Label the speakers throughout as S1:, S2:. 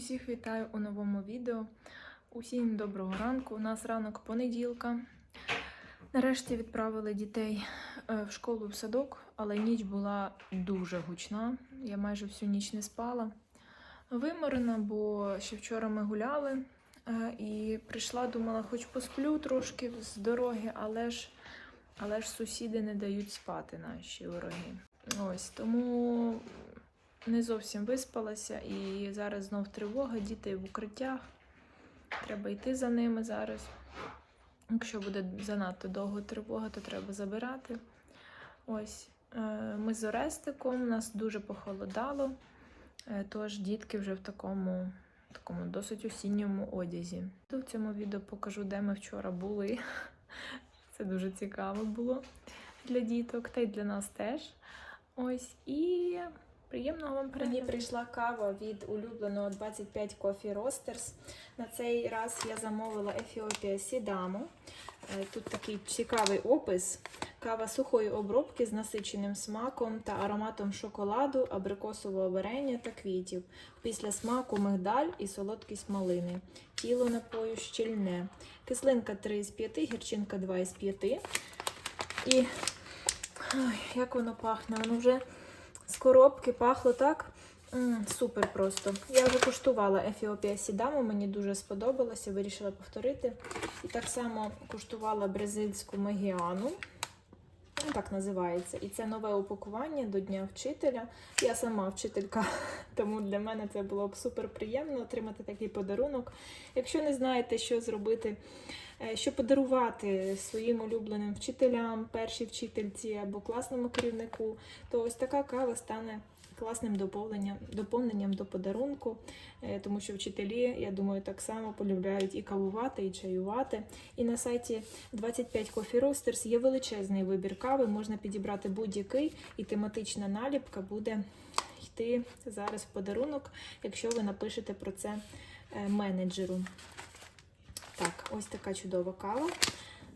S1: Усіх вітаю у новому відео. Усім доброго ранку. У нас ранок понеділка. Нарешті відправили дітей е, в школу в садок, але ніч була дуже гучна. Я майже всю ніч не спала. Виморена, бо ще вчора ми гуляли е, і прийшла, думала, хоч посплю трошки з дороги, але ж, але ж сусіди не дають спати наші вороги. Ось тому не зовсім виспалася, і зараз знов тривога, діти в укриттях. Треба йти за ними зараз. Якщо буде занадто довго тривога, то треба забирати. Ось е, ми з Орестиком, нас дуже похолодало, е, тож дітки вже в такому, такому досить осінньому одязі. В цьому відео покажу, де ми вчора були. Це дуже цікаво було для діток, та й для нас теж. Ось і приємного вам
S2: Мені прийшла кава від улюбленого 25 Coffee Roasters. На цей раз я замовила Ефіопія Сідаму. Е, Тут такий цікавий опис. Кава сухої обробки з насиченим смаком та ароматом шоколаду, абрикосового варення та квітів. Після смаку мигдаль і солодкість малини. Тіло напою щільне. Кислинка 3 з 5, гірчинка 2 із 5. І ой, як воно пахне, воно вже з коробки пахло так. Mm, супер просто. Я вже куштувала Ефіопія Сідаму, мені дуже сподобалося, вирішила повторити. І так само куштувала бразильську магіану. Ну, Так називається. І це нове упакування до Дня вчителя. Я сама вчителька, тому для мене це було б супер приємно отримати такий подарунок. Якщо не знаєте, що зробити, е, що подарувати своїм улюбленим вчителям, першій вчительці або класному керівнику, то ось така кава стане класним доповненням, доповненням до подарунку, е, тому що вчителі, я думаю, так само полюбляють і кавувати, і чаювати. І на сайті 25 Coffee Roasters є величезний вибір кави, можна підібрати будь-який, і тематична наліпка буде йти зараз в подарунок, якщо ви напишете про це е, менеджеру. Так, ось така чудова кава.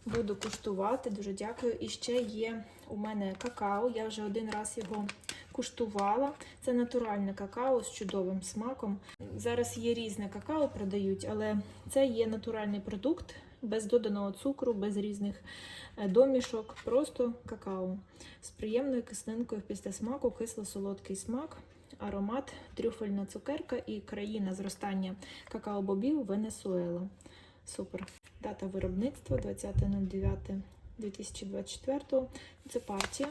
S2: Буду куштувати, дуже дякую. І ще є у мене какао. Я вже один раз його куштувала. Це натуральне какао з чудовим смаком. Зараз є різне какао продають, але це є натуральний продукт без доданого цукру, без різних е, домішок, просто какао з приємною кислинкою після смаку, кисло-солодкий смак. Аромат, трюфельна цукерка і країна зростання какао-бобів Венесуела. Супер. Дата виробництва 20.09.2024. Це партія.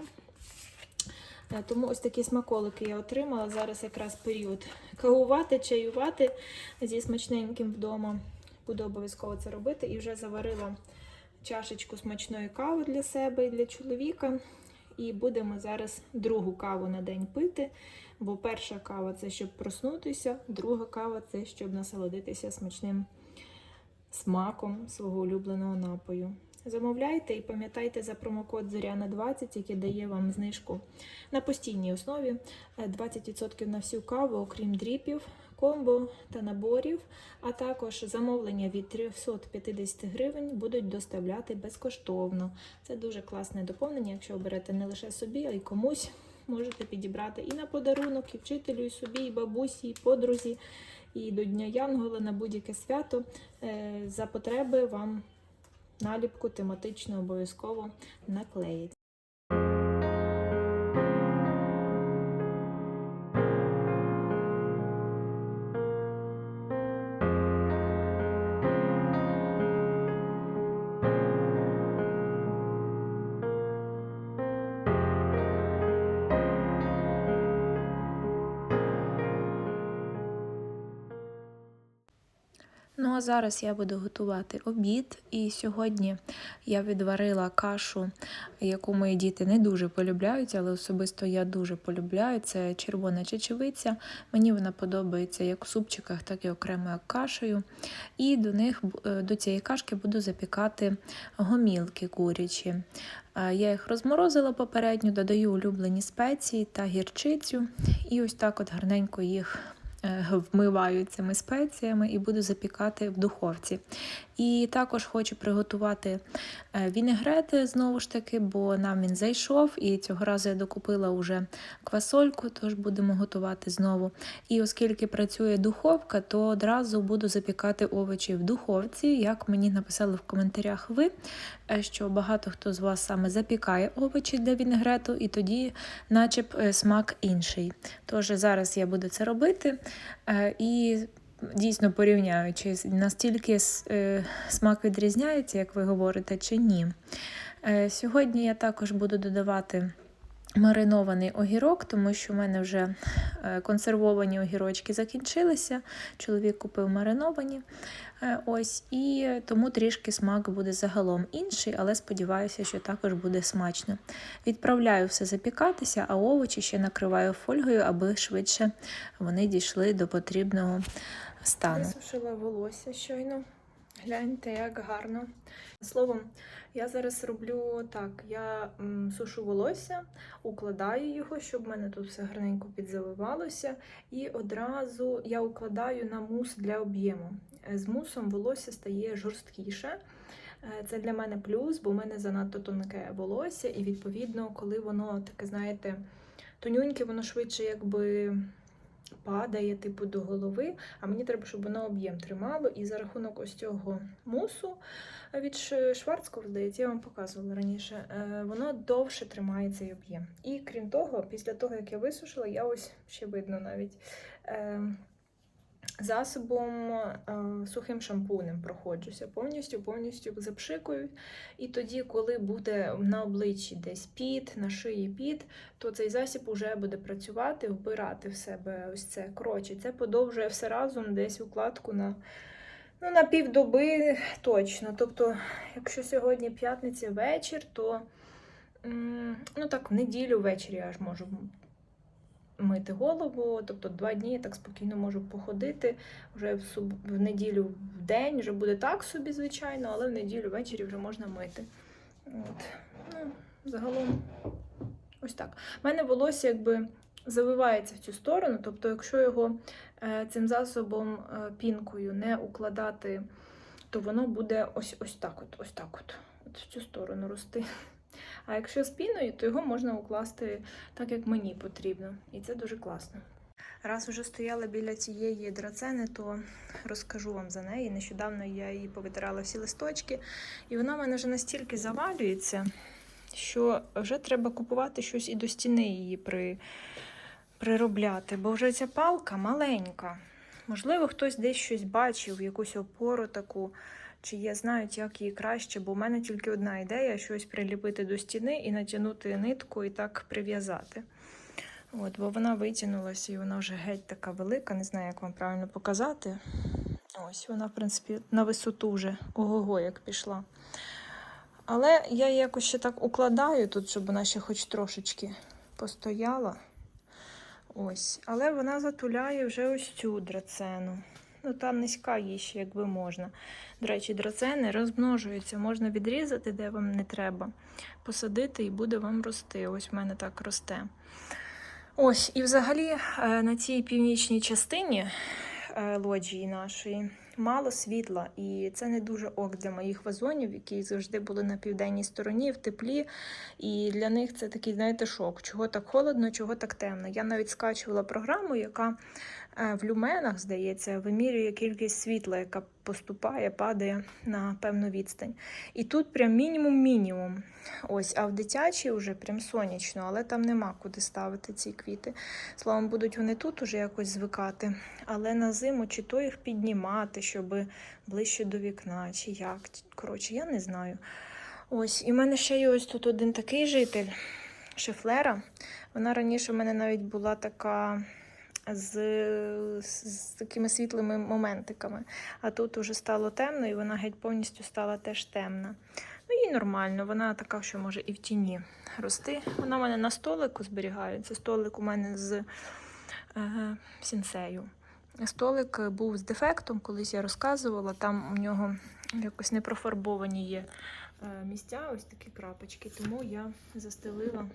S2: Е, Тому ось такі смаколики я отримала. Зараз якраз період кавувати, чаювати зі смачненьким вдома. Буду обов'язково це робити. І вже заварила чашечку смачної кави для себе і для чоловіка. І будемо зараз другу каву на день пити. Бо перша кава це щоб проснутися, друга кава це щоб насолодитися смачним смаком свого улюбленого напою. Замовляйте і пам'ятайте за промокод Зоряна 20, який дає вам знижку на постійній основі. Е, 20% на всю каву, окрім дріпів, комбо та наборів, а також замовлення від 350 гривень будуть доставляти безкоштовно. Це дуже класне доповнення, якщо оберете не лише собі, а й комусь. Можете підібрати і на подарунок, і вчителю, і собі, і бабусі, і подрузі, і до Дня Янгола на будь-яке свято. Е, За потреби вам наліпку тематично обов'язково наклеїть.
S1: Зараз я буду готувати обід. І сьогодні я відварила кашу, яку мої діти не дуже полюбляють, але особисто я дуже полюбляю. Це червона чечевиця. Мені вона подобається як в супчиках, так і окремо як кашею. І до них е, до цієї кашки буду запікати гомілки курячі. Е, Я їх розморозила попередньо, додаю улюблені спеції та гірчицю. І ось так от гарненько їх вмиваю цими спеціями і буду запікати в духовці. І також хочу приготувати е, вінегрет знову ж таки, бо нам він зайшов, і цього разу я докупила вже квасольку, тож будемо готувати знову. І оскільки працює духовка, то одразу буду запікати овочі в духовці. Як мені написали в коментарях ви, е, що багато хто з вас саме запікає овочі для вінегрету, і тоді, начеб, е, смак інший. Тож зараз я буду це робити. Е, І дійсно порівняючи, настільки е, смак відрізняється, як ви говорите, чи ні. Е, Сьогодні я також буду додавати маринований огірок, тому що в мене вже е, консервовані огірочки закінчилися. Чоловік купив мариновані. Е, Ось, і тому трішки смак буде загалом інший, але сподіваюся, що також буде смачно. Відправляю все запікатися, а овочі ще накриваю фольгою, аби швидше вони дійшли до потрібного стану.
S2: Висушила волосся щойно. Гляньте, як гарно. Словом, я зараз роблю так: я сушу волосся, укладаю його, щоб в мене тут все гарненько підзаливалося. І одразу я укладаю на мус для об'єму. Е, З мусом волосся стає жорсткіше. Е, Це для мене плюс, бо в мене занадто тонке волосся, і відповідно, коли воно таке, знаєте, тонюньке, воно швидше якби падає, типу, до голови. А мені треба, щоб воно об'єм тримало. І за рахунок ось цього мусу від Ш- Шварцкого, здається, я вам показувала раніше, е, воно довше тримає цей об'єм. І крім того, після того, як я висушила, я ось ще видно навіть. Засобом е, сухим шампунем проходжуся повністю, повністю запшикую. І тоді, коли буде на обличчі десь піт, на шиї піт, то цей засіб вже буде працювати, вбирати в себе ось це. Коротше, це подовжує все разом десь укладку на, ну, на півдоби точно. Тобто, якщо сьогодні п'ятниця вечір, то ну так, в неділю ввечері аж можу мити голову. Тобто два дні я так спокійно можу походити. Вже в, суб... в неділю в день вже буде так собі, звичайно, але в неділю ввечері вже можна мити. От. Ну, загалом ось так. У мене волосся якби завивається в цю сторону, тобто, якщо його е, цим засобом е, пінкою не укладати, то воно буде ось ось так, от, ось так от, от в цю сторону рости. А якщо з піною, то його можна укласти так, як мені потрібно. І це дуже класно. Раз вже стояла біля цієї драцени, то розкажу вам за неї. Нещодавно я її повитирала всі листочки, і вона в мене вже настільки завалюється, що вже треба купувати щось і до стіни її при... приробляти, бо вже ця палка маленька. Можливо, хтось десь щось бачив, якусь опору таку, чи є, знають, як її краще, бо в мене тільки одна ідея щось приліпити до стіни і натягнути нитку і так прив'язати. От, бо вона витягнулася і вона вже геть така велика, не знаю, як вам правильно показати. Ось вона, в принципі, на висоту вже ого-го як пішла. Але я її якось ще так укладаю тут, щоб вона ще хоч трошечки постояла. Ось. Але вона затуляє вже ось цю драцену. Ну, там низька їй ще якби можна. До речі, драцени розмножуються, можна відрізати, де вам не треба, посадити і буде вам рости. Ось в мене так росте. Ось, і взагалі е, на цій північній частині е, лоджії нашої мало світла, і це не дуже ок для моїх вазонів, які завжди були на південній стороні, в теплі. І для них це такий, знаєте, шок. Чого так холодно, чого так темно. Я навіть скачувала програму, яка в люменах, здається, вимірює кількість світла, яка поступає, падає на певну відстань. І тут прям мінімум-мінімум. Ось, а в дитячій вже прям сонячно, але там нема куди ставити ці квіти. Словом, будуть вони тут уже якось звикати. Але на зиму чи то їх піднімати, щоб ближче до вікна, чи як. Коротше, я не знаю. Ось, і в мене ще є ось тут один такий житель шефлера. Вона раніше в мене навіть була така з, з, такими світлими моментиками. А тут уже стало темно, і вона геть повністю стала теж темна. Ну, їй нормально, вона така, що може і в тіні рости. Вона в мене на столику зберігається. Столик у мене з е, сінсею. Столик був з дефектом, колись я розказувала. Там у нього якось не профарбовані є е, місця, ось такі крапочки. Тому я застелила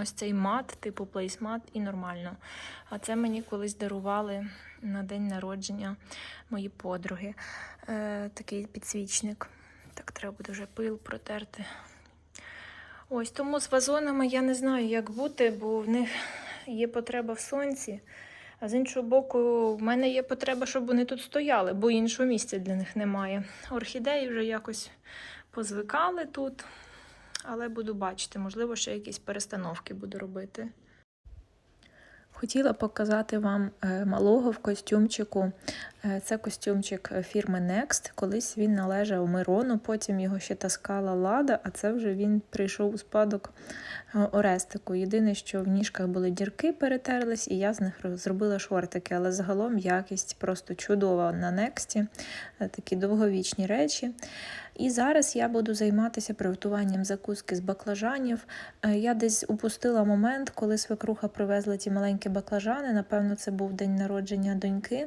S1: ось цей мат, типу плейсмат, і нормально. А це мені колись дарували на день народження мої подруги. Е, такий підсвічник. Так, треба вже пил протерти. Ось тому з вазонами я не знаю, як бути, бо в них є потреба в сонці. А з іншого боку, в мене є потреба, щоб вони тут стояли, бо іншого місця для них немає. Орхідеї вже якось позвикали тут, але буду бачити, можливо, ще якісь перестановки буду робити. Хотіла показати вам е, малого в костюмчику. Е, Це костюмчик фірми Next. Колись він належав Мирону, потім його ще таскала Лада, а це вже він прийшов у спадок е, Орестику. Єдине, що в ніжках були дірки, перетерлись, і я з них зробила шортики. Але загалом якість просто чудова на Next. Е, Такі довговічні речі. І зараз я буду займатися приготуванням закуски з баклажанів. Е, Я десь упустила момент, коли свекруха привезла ті маленькі баклажани. Напевно, це був день народження доньки,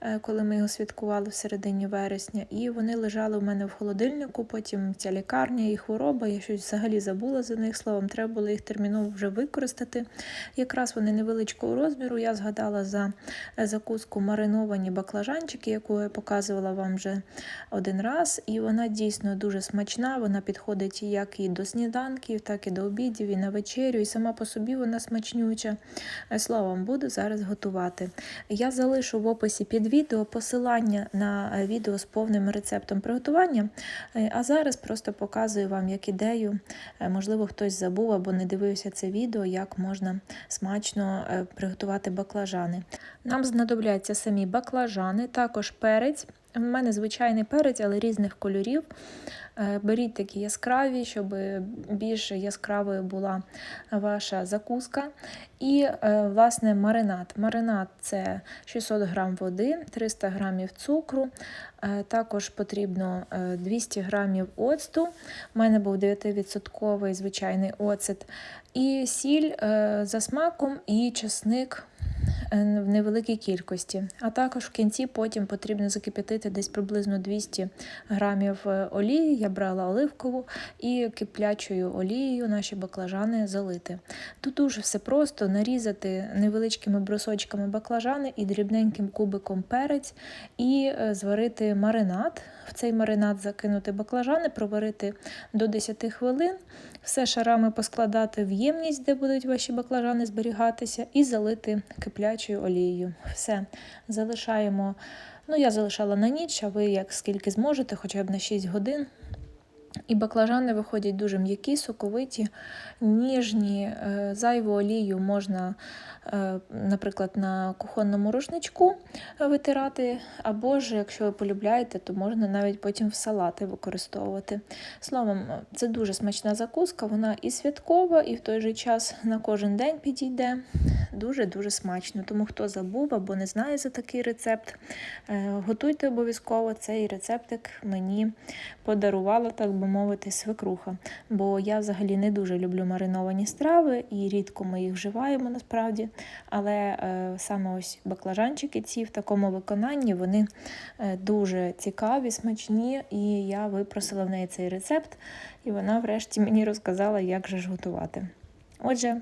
S1: е, коли ми його святкували в середині вересня. І вони лежали в мене в холодильнику. Потім ця лікарня і хвороба. Я щось взагалі забула за них. Словом, треба було їх терміново вже використати. Якраз вони невеличкого розміру. Я згадала за е, закуску мариновані баклажанчики, яку я показувала вам вже один раз. І вона дійсно дуже смачна. Вона підходить як і до сніданків, так і до обідів, і на вечерю. І сама по собі вона смачнюча. Е, Словом, буду зараз готувати. Я залишу в описі під відео посилання на е, відео з повним рецептом приготування. Е, А зараз просто показую вам як ідею. Е, Можливо, хтось забув або не дивився це відео, як можна смачно приготувати баклажани. Нам знадобляться самі баклажани, також перець. У мене звичайний перець, але різних кольорів. Е, Беріть такі яскраві, щоб більш яскравою була ваша закуска. І, е, власне, маринад. Маринад це 600 г води, 300 г цукру. Е, Також потрібно е, 200 г оцту. У мене був 9% звичайний оцет. І сіль за смаком, і чесник в невеликій кількості. А також в кінці потім потрібно закип'ятити десь приблизно 200 грамів е, олії. Я брала оливкову і киплячою олією наші баклажани залити. Тут дуже все просто нарізати невеличкими брусочками баклажани і дрібненьким кубиком перець, і е, зварити маринад. В цей маринад закинути баклажани, проварити до 10 хвилин, все шарами поскладати в ємність, де будуть ваші баклажани зберігатися, і залити киплячою олією. Все залишаємо. Ну, я залишала на ніч, а ви як скільки зможете, хоча б на 6 годин. І баклажани виходять дуже м'які, соковиті, ніжні, Е, зайву олію можна, наприклад, на кухонному рушничку витирати, або ж, якщо ви полюбляєте, то можна навіть потім в салати використовувати. Словом, це дуже смачна закуска, вона і святкова, і в той же час на кожен день підійде. Дуже-дуже смачно. Тому хто забув або не знає за такий рецепт, е, готуйте обов'язково цей рецептик мені подарувала, так би мовити, свекруха. Бо я взагалі не дуже люблю мариновані страви і рідко ми їх вживаємо насправді. Але е, саме ось баклажанчики ці в такому виконанні вони е, дуже цікаві, смачні, і я випросила в неї цей рецепт, і вона врешті мені розказала, як же ж готувати. Отже,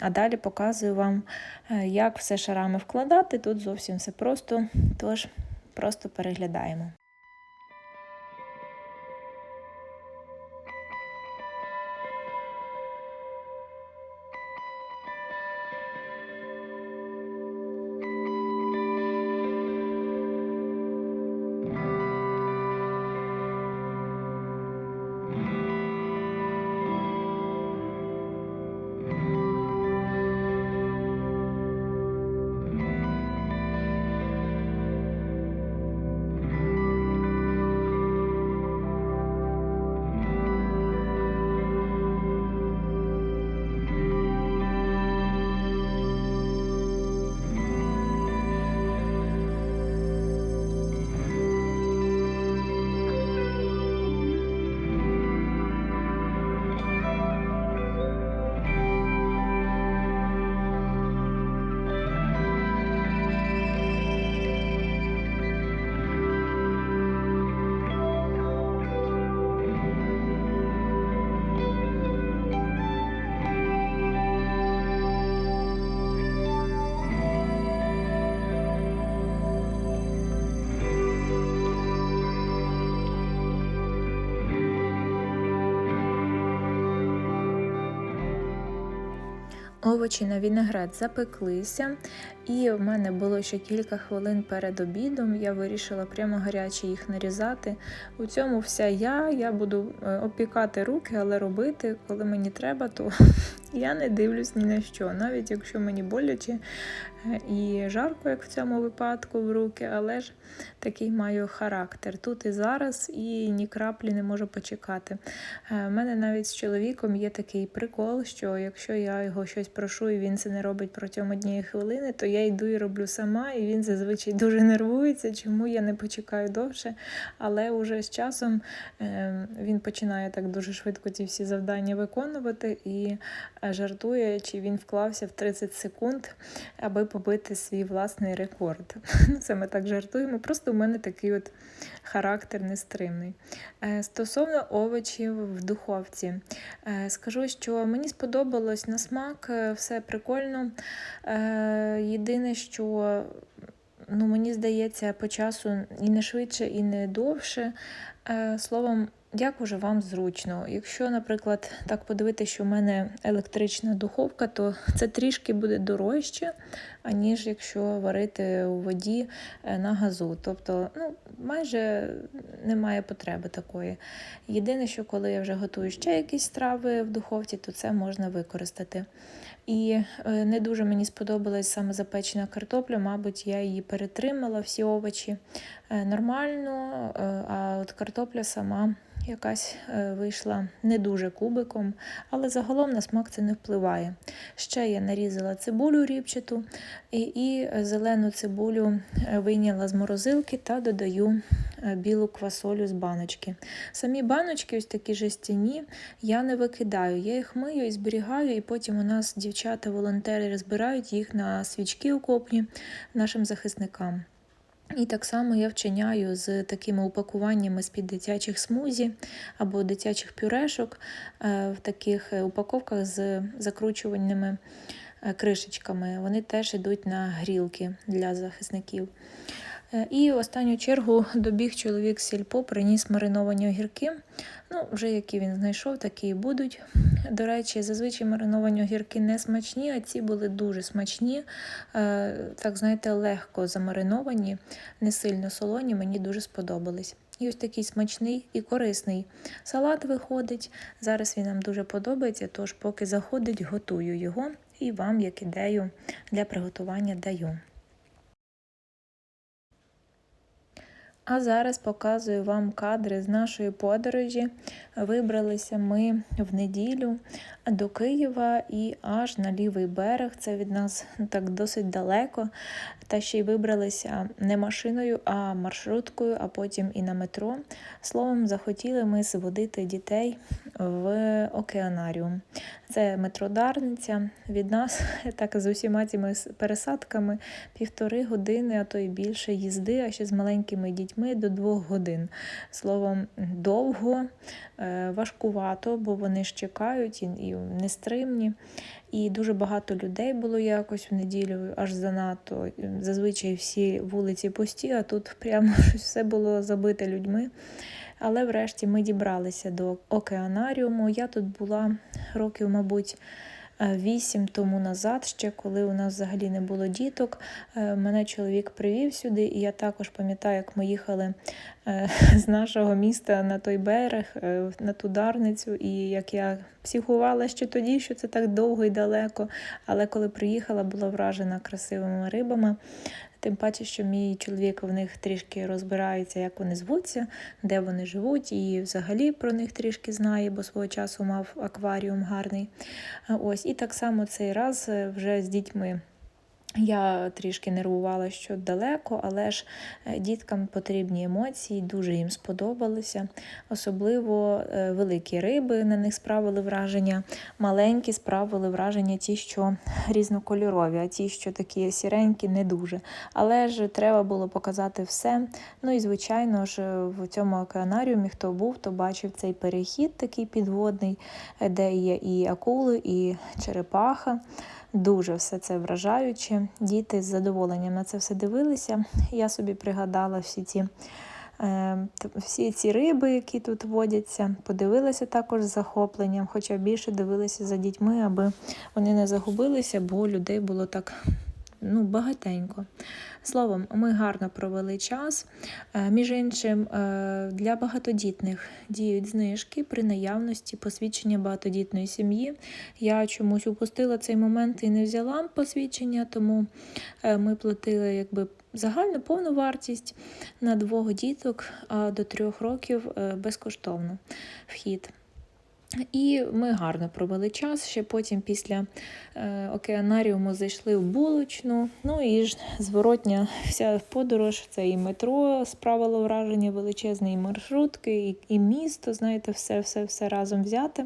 S1: а далі показую вам, е, як все шарами вкладати. Тут зовсім все просто, тож просто переглядаємо. Овочі на вінегрет запеклися, і в мене було ще кілька хвилин перед обідом. Я вирішила прямо гаряче їх нарізати. У цьому вся я. Я буду е, опікати руки, але робити, коли мені треба, то я не дивлюсь ні на що. Навіть якщо мені боляче е, і жарко, як в цьому випадку, в руки, але ж такий маю характер тут і зараз, і ні краплі не можу почекати. У мене навіть з чоловіком є такий прикол, що якщо я його щось прошу і він це не робить протягом однієї хвилини, то я йду і роблю сама, і він зазвичай дуже нервується, чому я не почекаю довше. Але уже з часом е, він починає так дуже швидко ці всі завдання виконувати і е, жартує, чи він вклався в 30 секунд, аби побити свій власний рекорд. Це ми так жартуємо. Просто у мене такий от характер нестримний. Е, Стосовно овочів в духовці, Е, скажу, що мені сподобалось на смак, е, все прикольно. Єдине, що ну, мені здається, по часу і не швидше, і не довше. Словом, як уже вам зручно. Якщо, наприклад, так подивитися, що в мене електрична духовка, то це трішки буде дорожче, аніж якщо варити у воді е, на газу. Тобто, ну, майже немає потреби такої. Єдине, що коли я вже готую ще якісь страви в духовці, то це можна використати. І е, не дуже мені сподобалась саме запечена картопля, мабуть, я її перетримала, всі овочі е, нормально, а от картопля сама якась е, вийшла не дуже кубиком, але загалом на смак це не впливає. Ще я нарізала цибулю ріпчату і, і зелену цибулю е, вийняла з морозилки та додаю е, білу квасолю з баночки. Самі баночки, ось такі жестяні, я не викидаю. Я їх мию і зберігаю, і потім у нас дівчата-волонтери розбирають їх на свічки окопні нашим захисникам. І так само я вчиняю з такими упакуваннями з-під дитячих смузі або дитячих пюрешок е, в таких е, упаковках з закручувальними е, кришечками. Вони теж йдуть на грілки для захисників. Е, І в останню чергу добіг чоловік з сільпо, приніс мариновані огірки. Ну, вже які він знайшов, такі і будуть. До речі, зазвичай мариновані огірки не смачні, а ці були дуже смачні. Е, Так, знаєте, легко замариновані, не сильно солоні, мені дуже сподобались. І ось такий смачний і корисний салат виходить. Зараз він нам дуже подобається, тож поки заходить, готую його і вам, як ідею для приготування даю. А зараз показую вам кадри з нашої подорожі. Вибралися ми в неділю до Києва і аж на лівий берег. Це від нас так досить далеко. Та ще й вибралися не машиною, а маршруткою, а потім і на метро. Словом, захотіли ми зводити дітей в океанаріум. Це метродарниця від нас, так з усіма цими пересадками, півтори години, а то й більше їзди, а ще з маленькими дітьми до двох годин. Словом, довго, е, важкувато, бо вони ж чекають і, і нестримні. І дуже багато людей було якось в неділю, аж занадто. Зазвичай всі вулиці пусті, а тут прямо щось все було забите людьми. Але врешті ми дібралися до океанаріуму. Я тут була років, мабуть, вісім тому назад, ще коли у нас взагалі не було діток. Е, Мене чоловік привів сюди, і я також пам'ятаю, як ми їхали е, з нашого міста на той берег, е, на ту дарницю, і як я психувала ще тоді, що це так довго і далеко. Але коли приїхала, була вражена красивими рибами. Тим паче, що мій чоловік в них трішки розбирається, як вони звуться, де вони живуть, і взагалі про них трішки знає, бо свого часу мав акваріум гарний. Ось, і так само цей раз е, вже з дітьми. Я трішки нервувала, що далеко, але ж е, діткам потрібні емоції, дуже їм сподобалося. Особливо е, великі риби на них справили враження, маленькі справили враження ті, що різнокольорові, а ті, що такі сіренькі, не дуже. Але ж треба було показати все. Ну і звичайно ж, в цьому океанаріумі, хто був, то бачив цей перехід такий підводний, е, де є і акули, і черепаха. Дуже все це вражаюче. Діти з задоволенням на це все дивилися. Я собі пригадала всі ці е, всі ці риби, які тут водяться, подивилися також з захопленням, хоча більше дивилися за дітьми, аби вони не загубилися, бо людей було так ну, багатенько. Словом, ми гарно провели час. Е, Між іншим, е, для багатодітних діють знижки при наявності посвідчення багатодітної сім'ї. Я чомусь упустила цей момент і не взяла посвідчення, тому е, ми платили якби загальну повну вартість на двох діток, до трьох років безкоштовно вхід. І ми гарно провели час. Ще потім після е, океанаріуму зайшли в булочну. Ну і ж зворотня вся подорож це і метро справило враження величезне, і маршрутки, і, і місто, знаєте, все, все, все разом взяти.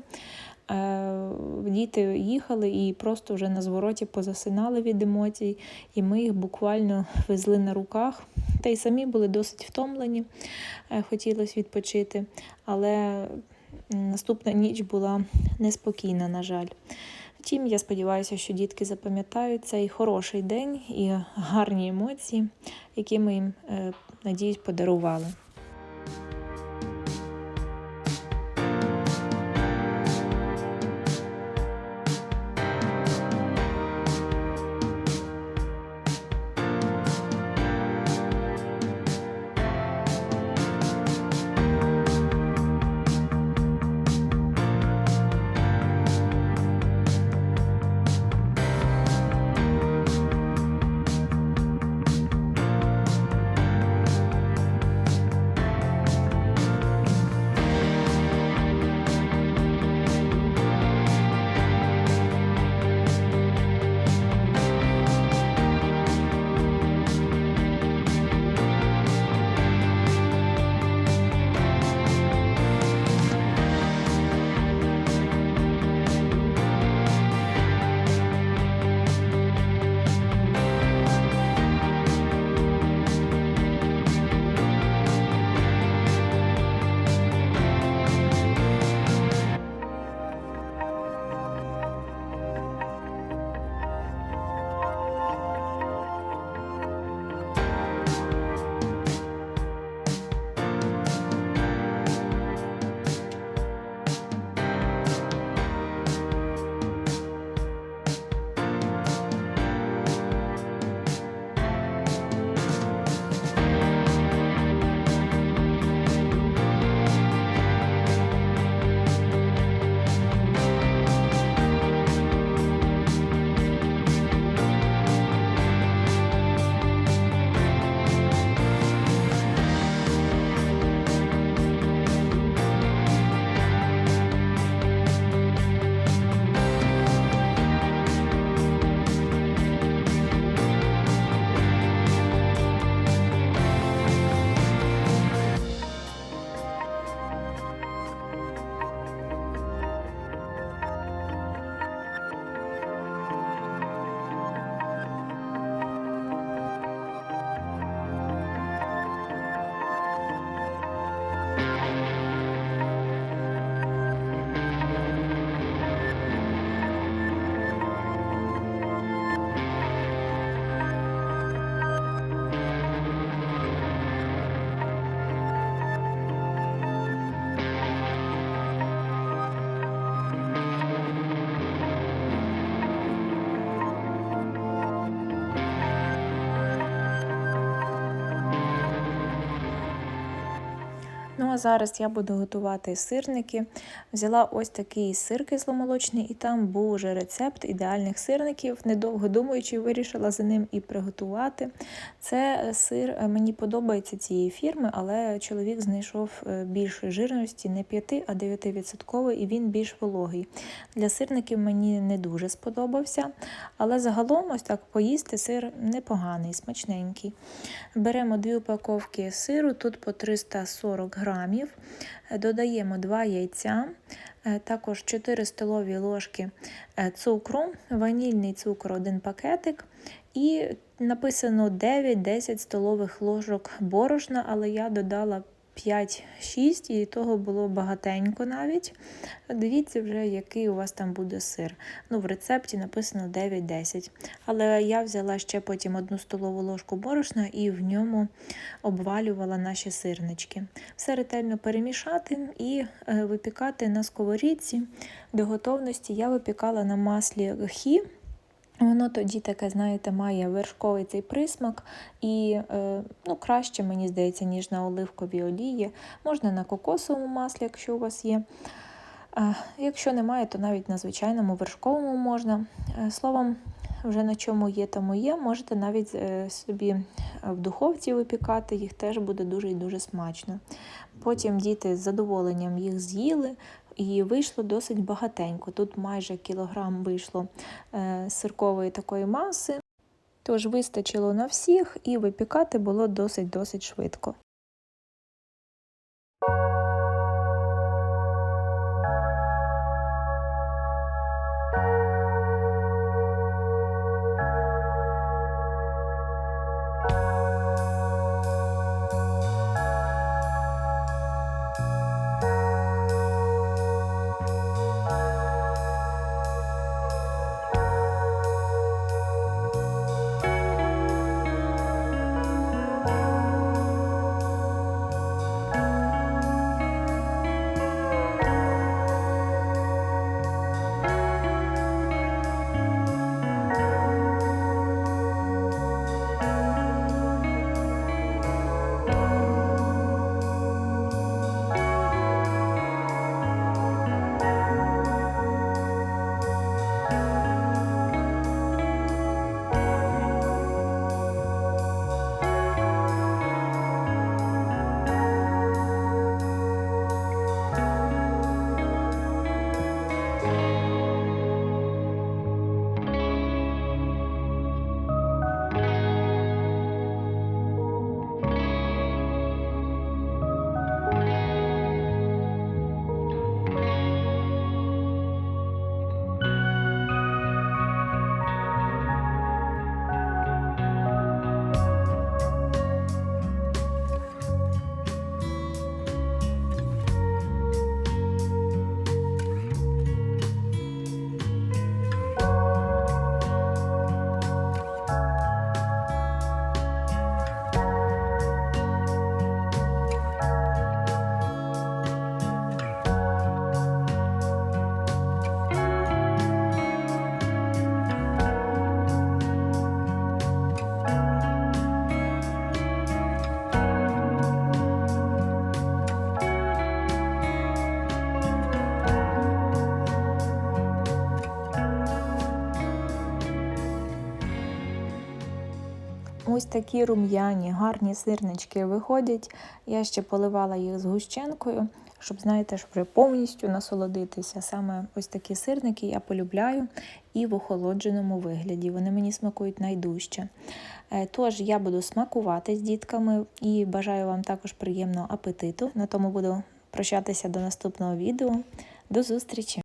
S1: Е, Діти їхали і просто вже на звороті позасинали від емоцій, і ми їх буквально везли на руках. Та й самі були досить втомлені, е, хотілося відпочити. Але наступна ніч була неспокійна, на жаль. Втім, я сподіваюся, що дітки запам'ятають цей хороший день і гарні емоції, які ми їм, е, надіюсь, подарували. Ну а зараз я буду готувати сирники. Взяла ось такий сир кисломолочний, і там був уже рецепт ідеальних сирників. Недовго думаючи, вирішила за ним і приготувати. Це сир е, мені подобається цієї фірми, але чоловік знайшов е, більше жирності, не 5, а 9%, і він більш вологий. Для сирників мені не дуже сподобався, але загалом ось так поїсти сир непоганий, смачненький. Беремо дві упаковки сиру, тут по 340 грамів. Е, Додаємо 2 яйця, е, також 4 столові ложки е, цукру, ванільний цукор 1 пакетик і написано 9-10 столових ложок борошна, але я додала 5-6, і того було багатенько навіть. Дивіться вже, який у вас там буде сир. Ну, в рецепті написано 9-10. Але я взяла ще потім одну столову ложку борошна і в ньому обвалювала наші сирнички. Все ретельно перемішати і е, випікати на сковорідці. До готовності я випікала на маслі хі. Воно тоді таке, знаєте, має вершковий цей присмак і е, ну, краще, мені здається, ніж на оливковій олії. Можна на кокосовому маслі, якщо у вас є. Якщо немає, то навіть на звичайному вершковому можна. Е, Словом, вже на чому є, тому є. Можете навіть е, собі в духовці випікати, їх теж буде дуже і дуже смачно. Потім діти з задоволенням їх з'їли, і вийшло досить багатенько. Тут майже кілограм вийшло е, сиркової такої маси, тож вистачило на всіх, і випікати було досить-досить швидко. Такі рум'яні, гарні сирнички виходять. Я ще поливала їх згущенкою, щоб, знаєте, щоб повністю насолодитися. Саме ось такі сирники я полюбляю і в охолодженому вигляді. Вони мені смакують найдужче. Е, Тож я буду смакувати з дітками і бажаю вам також приємного апетиту. На тому буду прощатися до наступного відео. До зустрічі!